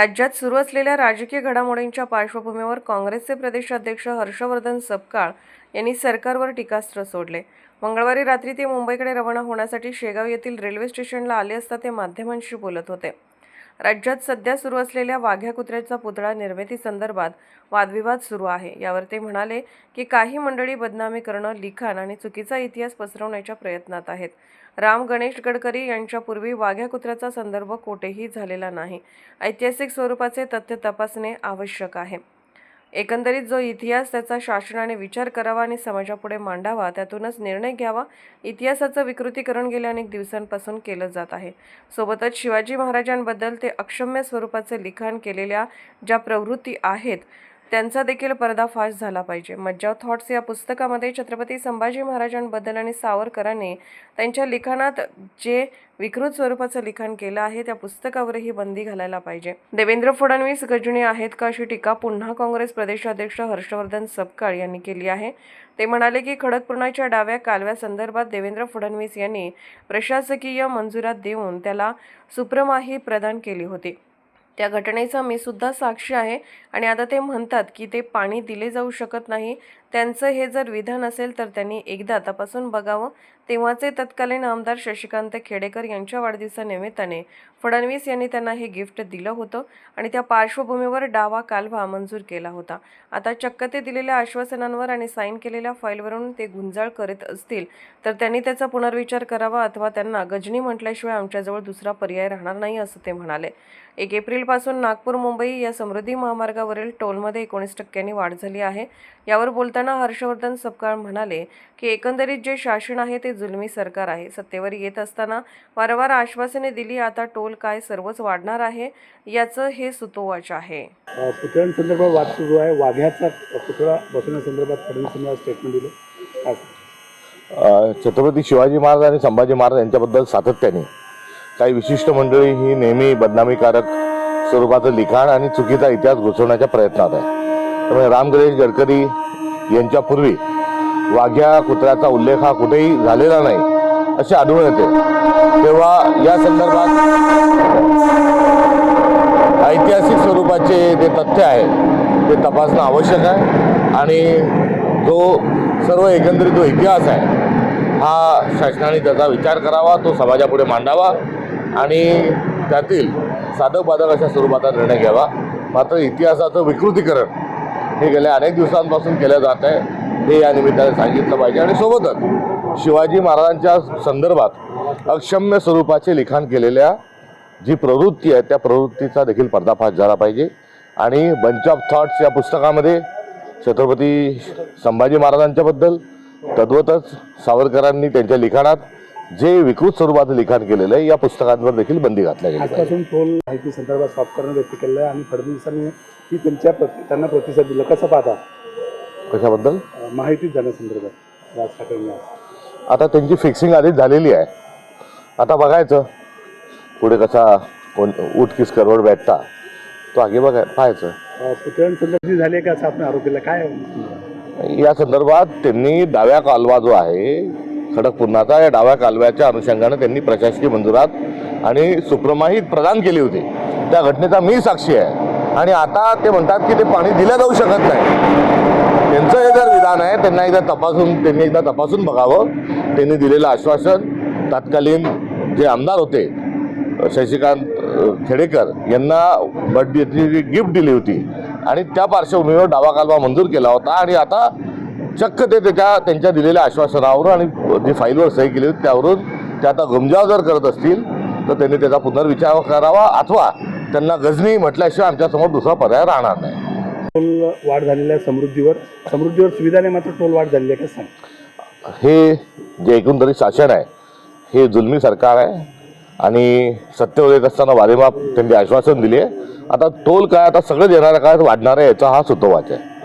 राज्यात सुरू असलेल्या राजकीय घडामोडींच्या पार्श्वभूमीवर काँग्रेसचे प्रदेशाध्यक्ष हर्षवर्धन सपकाळ यांनी सरकारवर टीकास्त्र सोडले. मंगळवारी रात्री ते मुंबईकडे रवाना होण्यासाठी शेगाव येथील रेल्वे स्टेशनला आले असता ते माध्यमांशी बोलत होते. राज्यात सध्या सुरू असलेल्या वाघ्या कुत्र्याचा पुतळा निर्मिती संदर्भात वादविवाद सुरू आहे. यावर ते म्हणाले की काही मंडळी बदनामी करणं लिखाण आणि चुकीचा इतिहास पसरवण्याच्या प्रयत्नात आहेत. राम गणेश गडकरी यांच्यापूर्वी वाघ्या कुत्र्याचा संदर्भ कोठेही झालेला नाही. ऐतिहासिक स्वरूपाचे तथ्य तपासणे आवश्यक आहे. एकंदरीत जो इतिहास त्याचा शासनाने विचार करावा आणि समाजापुढे मांडावा त्यातूनच निर्णय घ्यावा. इतिहासाचं विकृतीकरण गेल्या अनेक दिवसांपासून केलं जात आहे. सोबतच शिवाजी महाराजांबद्दल ते अक्षम्य स्वरूपाचे लिखाण केलेल्या ज्या प्रवृत्ती आहेत त्यांचा देखील पर्दाफाश झाला पाहिजे. मज्जाव थॉट्स या पुस्तकामध्ये छत्रपती संभाजी महाराजांबद्दल आणि सावरकरांनी त्यांच्या लिखाणात जे विकृत स्वरूपाचं लिखाण केलं आहे त्या पुस्तकावरही बंदी घालायला पाहिजे. देवेंद्र फडणवीस गजनी आहेत का अशी टीका पुन्हा काँग्रेस प्रदेशाध्यक्ष हर्षवर्धन सपकाळ यांनी केली आहे. ते म्हणाले की खडकपूर्णाच्या डाव्या कालव्यासंदर्भात देवेंद्र फडणवीस यांनी प्रशासकीय मंजुरात देऊन त्याला सुप्रमाही प्रदान केली होती. त्या घटनेचा मी सुद्धा साक्षी आहे. आणि आता ते म्हणतात की ते पाणी दिले जाऊ शकत नाही. त्यांचं हे जर विधान असेल तर त्यांनी एकदा तपासून बघावं. तेव्हाचे तत्कालीन आमदार शशिकांत खेडेकर यांच्या वाढदिवसानिमित्ताने फडणवीस यांनी त्यांना हे गिफ्ट दिलं होतं आणि त्या पार्श्वभूमीवर डावा कालवा मंजूर केला होता. आता चक्क ते दिलेल्या आश्वासनांवर आणि साईन केलेल्या फाईलवरून ते गुंजाळ करीत असतील तर त्यांनी त्याचा पुनर्विचार करावा अथवा त्यांना गजनी म्हटल्याशिवाय आमच्याजवळ दुसरा पर्याय राहणार नाही असं ते म्हणाले. एक एप्रिलपासून नागपूर मुंबई या समृद्धी महामार्गावरील टोलमध्ये एकोणीस टक्क्यांनी वाढ झाली आहे. यावर बोलताना हर्षवर्धन सपकाळ म्हणाले की एकंदरीत जे शासन आहे ते जुलमी सरकार आहे. सत्तेवर येत असताना वारंवार आश्वासने दिली आता टोल काय सर्वच वाढणार आहे याचं हे सुतोवाच आहे. पुतळ्यांसंदर्भात वाद सुरू आहे. वाघ्याचा पुतळा बसवण्यासंदर्भात स्टेटमेंट दिलं. छत्रपती शिवाजी महाराज आणि संभाजी महाराज यांच्याबद्दल सातत्याने काही विशिष्ट मंडळी ही नेहमी बदनामीकारक स्वरूपाचं लिखाण आणि चुकीचा इतिहास घुसवण्याच्या प्रयत्नात आहे. त्यामुळे राम गणेश गडकरी यांच्यापूर्वी वाघ्या कुत्र्याचा उल्लेख हा कुठेही झालेला नाही असे आढळून येते. तेव्हा या संदर्भात ऐतिहासिक स्वरूपाचे जे तथ्य आहे ते तपासणं आवश्यक आहे. आणि जो सर्व एकंदरीत जो इतिहास आहे हा शासनाने त्याचा विचार करावा तो समाजापुढे मांडावा आणि त्यातील साधक बाधक अशा स्वरूपाचा निर्णय घ्यावा. मात्र इतिहासाचं विकृतीकरण हे गेल्या अनेक दिवसांपासून केलं जात आहे. हे या निमित्ताने सांगितलं पाहिजे. आणि सोबतच शिवाजी महाराजांच्या संदर्भात अक्षम्य स्वरूपाचे लिखाण केलेल्या जी प्रवृत्ती आहे त्या प्रवृत्तीचा देखील पर्दाफाश झाला पाहिजे. आणि बंच ऑफ थॉट्स या पुस्तकामध्ये छत्रपती संभाजी महाराजांच्याबद्दल तद्वतच सावरकरांनी त्यांच्या लिखाणात जे विकृत स्वरूपाचं लिखाण केलेलं आहे या पुस्तकांवर देखील बंदी घातल्या गेली आजपासून टोल माहिती संदर्भात सॉफ्टकरण व्यक्त केलं आहे आणि फडणवीसांनी त्यांच्या त्यांना प्रतिसाद दिला. कसं पाहता? कशाबद्दल? माहितीच जाण्यासंदर्भात राज ठाकरेंनी. आता त्यांची फिक्सिंग आधीच झालेली आहे. आता बघायचं. पुढे कसा कोण उठकीस करवड भेटता. तो आगे बघाय पाहायचं. झाली आहे का असं आपण काय या संदर्भात त्यांनी डाव्या कालवा जो आहे खडकपूर्णाचा या डाव्या कालव्याच्या अनुषंगाने त्यांनी प्रशासकीय मंजुरात आणि सुप्रमाही प्रदान केली होती. त्या घटनेचा मी साक्षी आहे. आणि आता ते म्हणतात की ते पाणी दिलं जाऊ शकत नाही. विधान आहे. त्यांना एकदा तपासून त्यांनी एकदा तपासून बघावं. त्यांनी दिलेलं आश्वासन. तत्कालीन जे आमदार होते शशिकांत खेडेकर यांना बर्थडेची जी गिफ्ट दिली होती. आणि त्या पार्श्वभूमीवर डावा कालवा मंजूर केला होता. आणि आता चक्क ते त्याच्या त्यांच्या दिलेल्या आश्वासनावरून आणि जी फाईलवर सही केली होती त्यावरून ते आता गुमजाव जर करत असतील तर त्यांनी त्याचा पुनर्विचार करावा. अथवा त्यांना गजनी म्हटल्याशिवाय आमच्यासमोर दुसरा पर्याय राहणार नाही. टोल वाढ झालेला आहे समृद्धीवर. समृद्धीवर सुविधा मात्र टोल वाढ झालेली आहे का सांग? हे जे एकंदरीत शासन आहे हे जुलमी सरकार आहे आणि सत्तेवर येत असताना वारेमाप त्यांनी आश्वासन दिले. आता टोल काय आता सगळं देणारा काळात वाढणार आहे याचा हा सुतोवाच आहे.